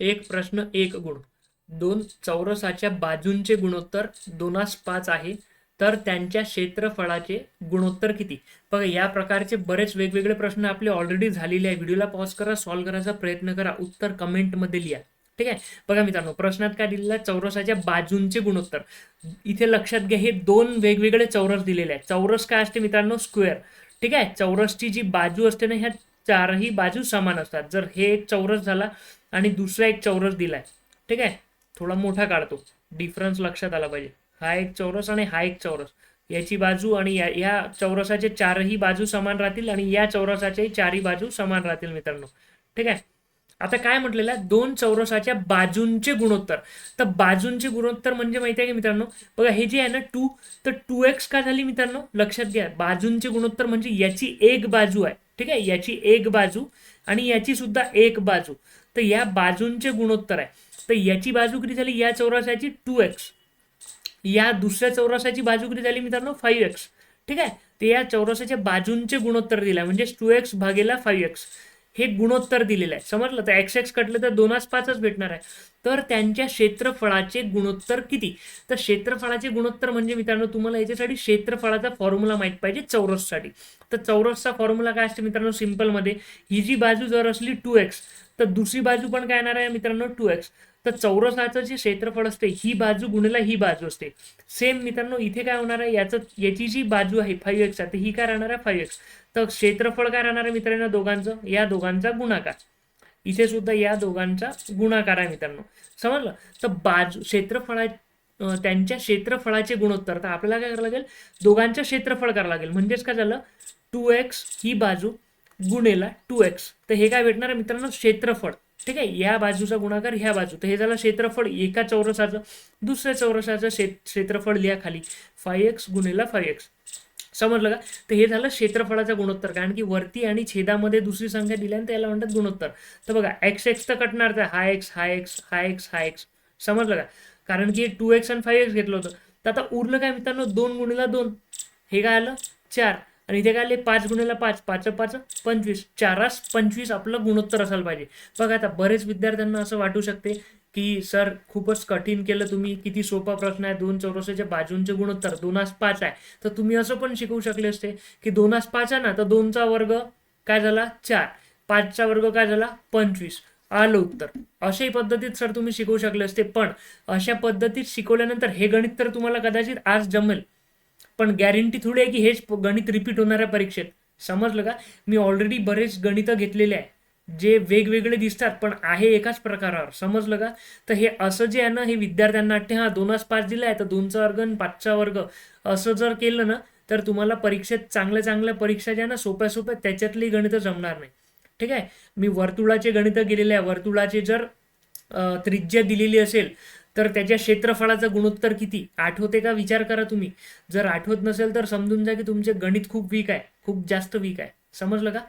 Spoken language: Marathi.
एक प्रश्न एक गुण. दोन चौरसाच्या बाजूंचे गुणोत्तर दोनास पाच आहे. तर त्यांच्या क्षेत्रफळाचे गुणोत्तर किती? बघा या प्रकारचे बरेच वेगवेगळे प्रश्न आपले ऑलरेडी झालेले आहे. व्हिडिओला पॉज करा सॉल्व्ह करायचा प्रयत्न करा. उत्तर कमेंटमध्ये लिहा. ठीक आहे? बघा मित्रांनो प्रश्नात काय दिलेलं आहे? चौरसाच्या बाजूंचे गुणोत्तर. इथे लक्षात घ्या हे दोन वेगवेगळे चौरस दिलेले आहेत. चौरस काय असते मित्रांनो? स्क्वेअर ठीक आहे? चौरसची जी बाजू असते ना ह्या चारही बाजू समान असतात. जर हे एक चौरस झाला आणि दुसरा एक चौरस दिलाय ठीक आहे? थोडा मोठा काढतो. डिफरन्स लक्षात आला पाहिजे. हा एक चौरस आणि हा एक चौरस. याची बाजू आणि या या चौरसाचे चारही बाजू समान राहतील आणि या चौरसाच्याही चारही बाजू समान राहतील मित्रांनो. ठीक आहे? आता काय म्हटलेलं आहे? दोन चौरसाच्या बाजूंचे गुणोत्तर. तर बाजूंचे गुणोत्तर म्हणजे माहिती आहे का मित्रांनो? बघा हे जे आहे ना टू तर टू एक्स का झाली मित्रांनो? लक्षात घ्या. बाजूंचे गुणोत्तर म्हणजे याची एक बाजू आहे. ठीक आहे? याची एक बाजू आणि याची सुद्धा एक बाजू. तर या बाजूंचे गुणोत्तर आहे. तर याची बाजू किती झाली? या चौरसाची टू एक्स या दुसऱ्या चौरसाची बाजू किती झाली मित्रांनो? फाईव्ह एक्स ठीक आहे? ते या चौरसाच्या बाजूंचे गुणोत्तर दिला म्हणजे टू एक्स भागेला फाईव्ह एक्स हे गुणोत्तर दिलेलं आहे. समजलं? तर एक्स एक्स कटलं तर दोनाच पाचच भेटणार आहे. तर त्यांच्या क्षेत्रफळाचे गुणोत्तर किती? तर क्षेत्रफळाचे गुणोत्तर म्हणजे मित्रांनो तुम्हाला याच्यासाठी क्षेत्रफळाचा फॉर्म्युला माहीत पाहिजे चौरससाठी. तर चौरसचा फॉर्म्युला काय असते मित्रांनो? सिम्पलमध्ये ही जी बाजू जर असली टू एक्स तर दुसरी बाजू पण काय येणार आहे मित्रांनो? टू एक्स तर चौरसाचं जे क्षेत्रफळ असते ही बाजू गुणिला ही बाजू असते. सेम मित्रांनो इथे काय होणार आहे? याचं याची जी बाजू आहे फाईव्ह एक्स तर ही काय राहणार आहे? फाईव्ह एक्स तर क्षेत्रफळ काय राहणार आहे मित्रांनो? दोघांचं. या दोघांचा गुणाकार. इथे सुद्धा या दोघांचा गुणाकार आहे मित्रांनो. समजलं? तर बाजू क्षेत्रफळा त्यांच्या क्षेत्रफळाचे गुणोत्तर. तर आपल्याला काय करावं लागेल? दोघांचं क्षेत्रफळ करावं लागेल. म्हणजेच काय झालं? टू एक्स ही बाजू गुणेला टू एक्स तर हे काय भेटणार आहे मित्रांनो? क्षेत्रफळ. ठीक आहे? या बाजूचा गुणाकार ह्या बाजू. तर हे झालं क्षेत्रफळ एका चौरसाचं दुसऱ्या चौरसाचं क्षेत्रफळ लिहा खाली. फाय एक्स गुणेला फाय एक्स समजलं का? तर हे झालं क्षेत्रफळाचा गुणोत्तर. कारण की वरती आणि छेदामध्ये दुसरी संख्या दिल्याने त्याला म्हणतात गुणोत्तर. तर बघा एक्स एक्स तर कटणार त्या हा एक्स हा एक्स हा एक्स हा एक्स समजलं का? कारण की टू एक्स आणि फाईव्ह एक्स घेतलं होतं. तर आता उरलं काय मित्रांनो? दोन गुणीला दोन. हे काय आलं? चार. आणि इथे काय आले? पाच गुणीला पाच. पाच पाच पंचवीस. चारास पंचवीस आपलं गुणोत्तर असायला पाहिजे. बघा आता बरेच विद्यार्थ्यांना असं वाटू शकते की सर खूपच कठीण केलं तुम्ही. किती सोपा प्रश्न आहे. दोन चौरसाच्या बाजूंचे गुणोत्तर दोनास पाच आहे. तर तुम्ही असं पण शिकवू शकले असते की दोनास पाच आहे ना तर दोनचा वर्ग काय झाला? चार. पाचचा वर्ग काय झाला? पंचवीस. आलं उत्तर. अशाही पद्धतीत सर तुम्ही शिकवू शकले असते. पण अशा पद्धतीत शिकवल्यानंतर हे गणित तर तुम्हाला कदाचित आज जमेल. पण गॅरंटी थोडी आहे की हेच गणित रिपीट होणार आहे परीक्षेत. समजलं का? मी ऑलरेडी बरेच गणितं घेतलेले आहे. जे वेगवेगळे दिसतात पण आहे एकाच प्रकारावर. समजलं का? तर हे असं जे आहे ना हे विद्यार्थ्यांना वाटते हा दोनच पाच दिला आहे तर दोनचा वर्ग आणि पाचचा वर्ग. असं जर केलं ना तर तुम्हाला परीक्षेत चांगल्या चांगल्या परीक्षा ज्या ना सोप्या सोप्या त्याच्यातली गणितं जमणार नाही. ठीक आहे? मी वर्तुळाचे गणितं गेलेले आहे. वर्तुळाचे जर त्रिज्या दिलेली असेल तर त्याच्या क्षेत्रफळाचं गुणोत्तर किती? आठवते का? विचार करा तुम्ही. जर आठवत नसेल तर समजून जा की तुमचे गणित खूप वीक आहे. खूप जास्त वीक आहे. समजलं का?